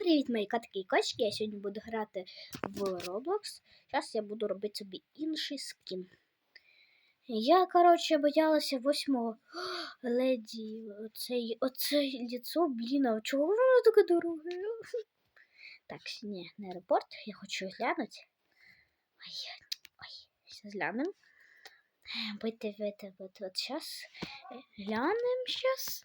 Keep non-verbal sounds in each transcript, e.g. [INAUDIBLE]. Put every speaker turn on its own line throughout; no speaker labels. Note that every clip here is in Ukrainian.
Привіт, мої котики і кочки. Я сьогодні буду грати в Roblox. Зараз я буду робити собі інший скін. Я, коротше, боялася восьмого [GASPS] леді. Оцей, оце ліцо, блін, а чого воно таке дороге? [LAUGHS] Так, ні, не репорт, я хочу глянути. Ой, ой, зараз глянемо. Бити, бити, бити. От зараз глянемо зараз.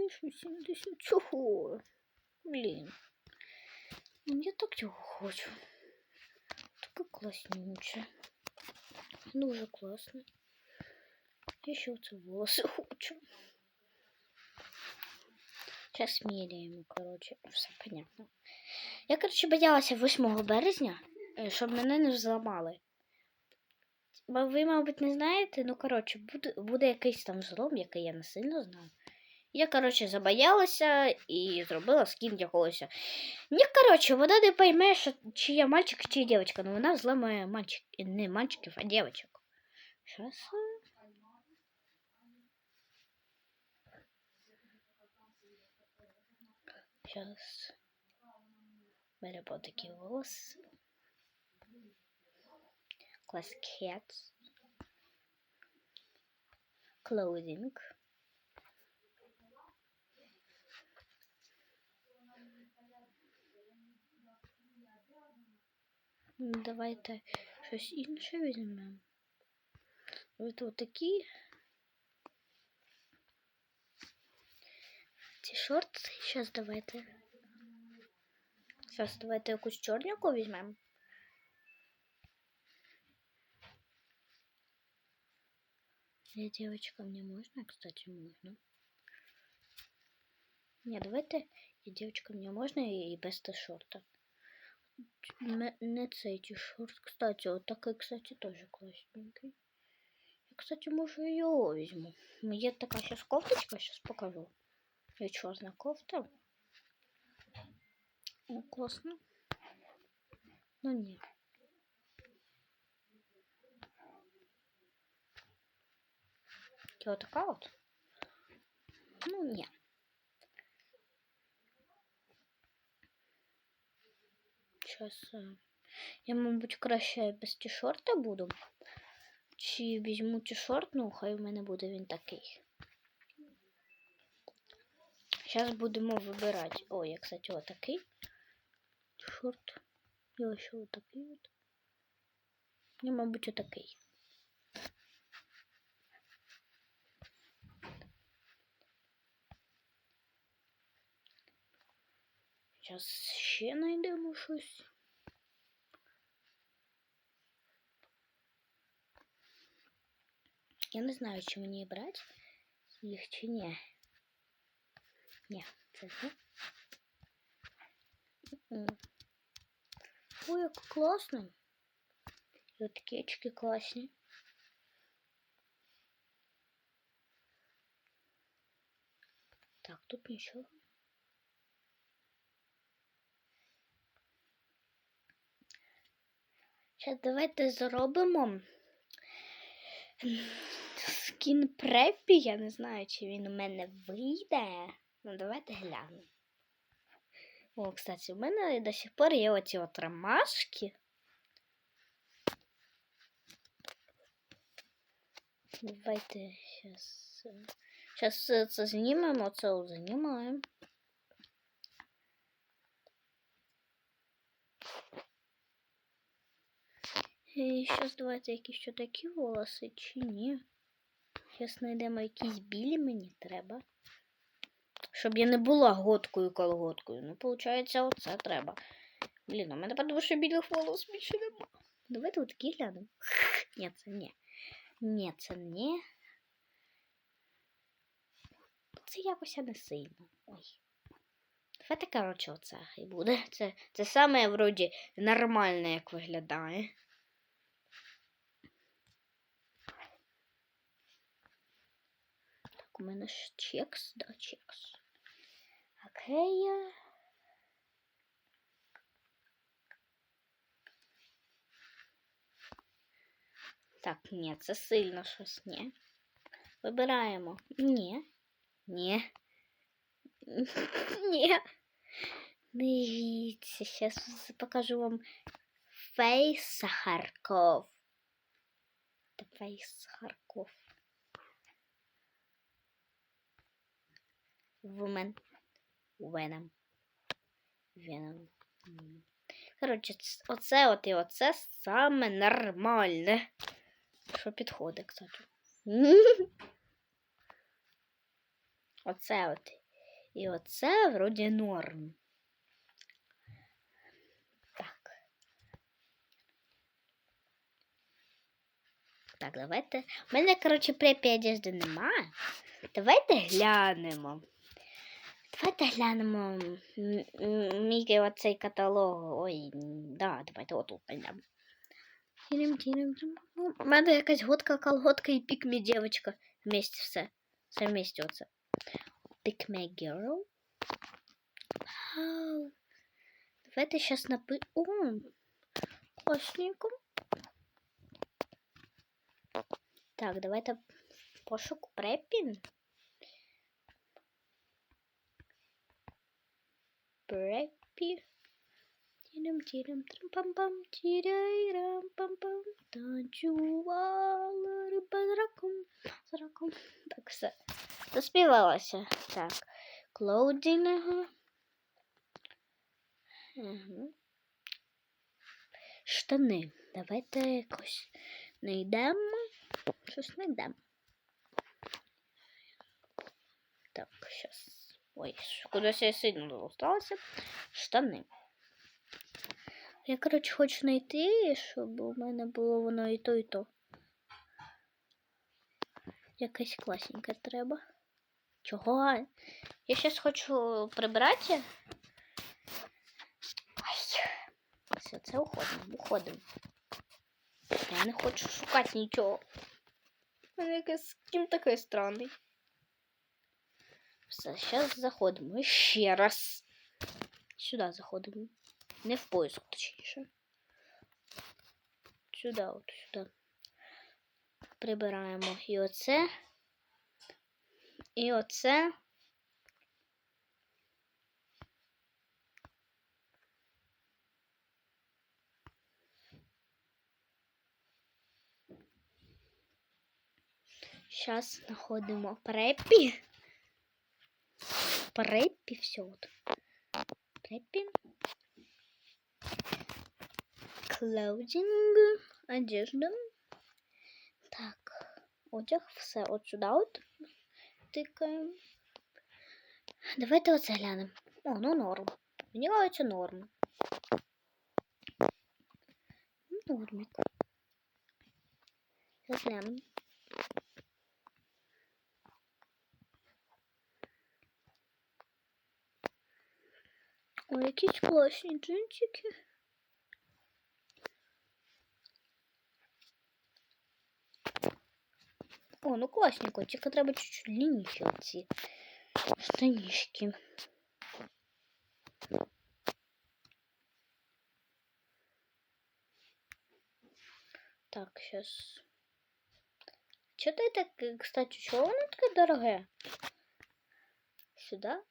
Тисячу сімдесят чого? Блін. Я так цього хочу. Таке класнюче. Дуже класно. Я ще оце волоси хочу. Зараз міряємо, коротше, все понятно. Я, коротше, боялася 8 березня, щоб мене не взламали. Бо ви, мабуть, не знаєте, ну, коротше, буде, буде якийсь там злом, який я не сильно знаю. Я, коротше, забоялася і зробила скін якогось. Ні, коротше, вона не пойме, що, чи я мальчик, чи дівчинка. Ну вона зламає мальчик, не мальчиків, а дівчинок. Щас. Сейчас. Беремо такі волоси. Classic hats. Clothing. Давайте щось інше візьмемо. От отакі. Ці шорти. Зараз давайте. Зараз давайте якусь чорняку візьмемо. Я девочка, мне можно? Кстати, можно. Не, давайте я девочка, мне можно и без шорта. М- Не цей тишорт, кстати, вот такой, кстати, тоже классненький. Я, кстати, може його візьму. Є така сейчас кофточка, сейчас покажу. Є чорна кофта. Ну, класно. Ну ні. Ось така от. Ну ні. Сейчас я, мабуть, краще без тішорта буду. Чи візьму тішорт, ну хай в мене буде він такий. Зараз будемо вибирати. О, я, кстати, отакий. Тішорт. І ще отакий от. Я, мабуть, отакий. Зараз ще знайдемо щось. Я не знаю, чи мені брати їх чи ні. Ні, це не. М-м. Ой, як класно. І от такі очки класні. Так, тут нічого. Зараз давайте зробимо скін преппі. Я не знаю, чи він у мене вийде. Ну, давайте глянемо. О, кстати, у мене до сих пор є оці от ромашки. Давайте зараз. Зараз це знімемо, це знімаємо. І зараз давайте якісь ще такі волоси, чи ні. Зараз знайдемо якісь білі мені треба. Щоб я не була готкою колготкою. Ну, виходить, оце треба. Блін, у мене тому що білих волос більше нема. Давайте отакі глянемо. [LAUGHS] Ні, це ні. Ні, це ні. Це якось не сильно. Ой. Давайте, коротше, оце і буде. Це, це саме вроді нормальне, як виглядає. Так, у мене ж чекс, да, чекс. Окей. Так, ні, це сильно щось, ні. Вибираємо. Ні. Ні. [LAUGHS] Ні. Дивіться, зараз покажу вам фейс Харков. Це фейс Харков. Вумен. Веном. Веном. Коротше, оце от і оце саме нормальне. Що підходить, кстати. [LAUGHS] Оце от. І оце вроді норм. Так. Так, давайте. У мене, коротше, препі одежди немає. Давайте глянемо. Давайте глянемо м- м- мій оцей каталог. Ой, м, да, давайте отут глянемо. Тірим, тірим, тірим. Ну, У мене якась годка, колготка і пікмі дівчинка. Вместе все. Все вместе оце. Пікмі girl. Вау. Давайте сейчас напи... О, классненько. Так, давайте пошук препін. Препі. Тірем, тірем, трам-пам-пам, тіряй-рам-пам-пам. Танцювала риба з раком, з раком. Так, все. Заспівалася. Так. Клоудінга. Угу. Штани. Давайте якось знайдемо. Щось знайдемо. Так, сейчас. Ой, кудись я сильно осталося. Штани. Я, коротше, хочу знайти, щоб у мене було воно і то, і то. Якесь класненьке треба. Чого? Я зараз хочу прибрати. Ай. Все, це уходимо, уходимо. Я не хочу шукати нічого. Мене якийсь ким такий странний. Все, зараз заходимо. Ще раз. Сюди заходимо. Не в поиск, точніше. Сюди, от сюди. Прибираємо і оце. І оце. Сейчас знаходимо препі. Препі, все от. Препі. Клоудинг, одежда. Так, одяг, все от сюди от тикаємо. Давайте оце глянемо. О, ну норм. Мені кажеться норм. Ну, Нормик. Зараз глянемо. Ой, якісь класні джинсики. О, ну класненько, тільки треба чуть-чуть длинніші ці штанішки. Так, сейчас. Что ты так, кстати, чего оно такое дорогое? Сюда.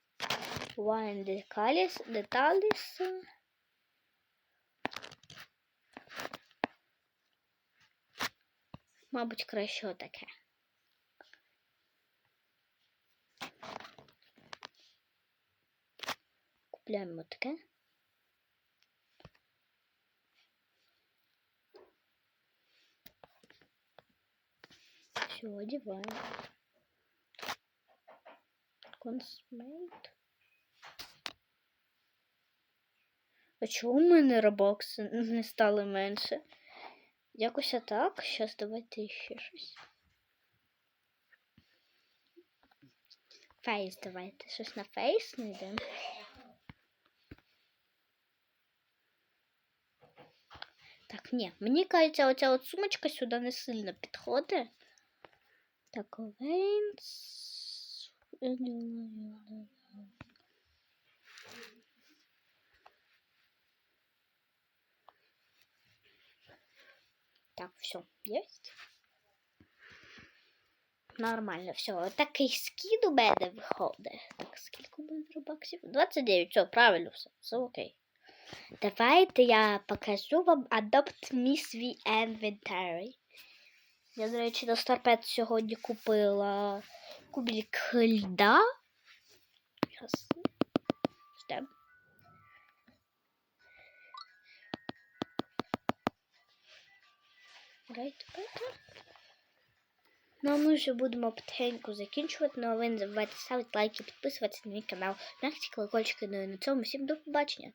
Wine деталис, деталис. Мабуть, краще отаке. Купляємо таке. Все, одеваем. Консмейт. А чого у мене робокси не стали менше? Якось так. Щас давайте ще щось. Фейс давайте. Щось на фейс знайдемо. Так, ні, мені кажеться, оця от сумочка сюди не сильно підходить. Так, Вейнс. Так, все, есть. нормально. Все, такий скін у мене виходить. Так, скільки у мене робаксів? 29, все, правильно все. Все окей. Давайте я покажу вам Adopt Me свій inventory. Я, до речі, на Старпет сьогодні купила кубик льда. Зараз. Ждем. Right, better. Ну, а ми вже будемо потихеньку закінчувати. Ну, ви не забувайте ставити лайки, підписуватися на мій канал, м'якті колокольчики. Ну і на цьому всім до побачення.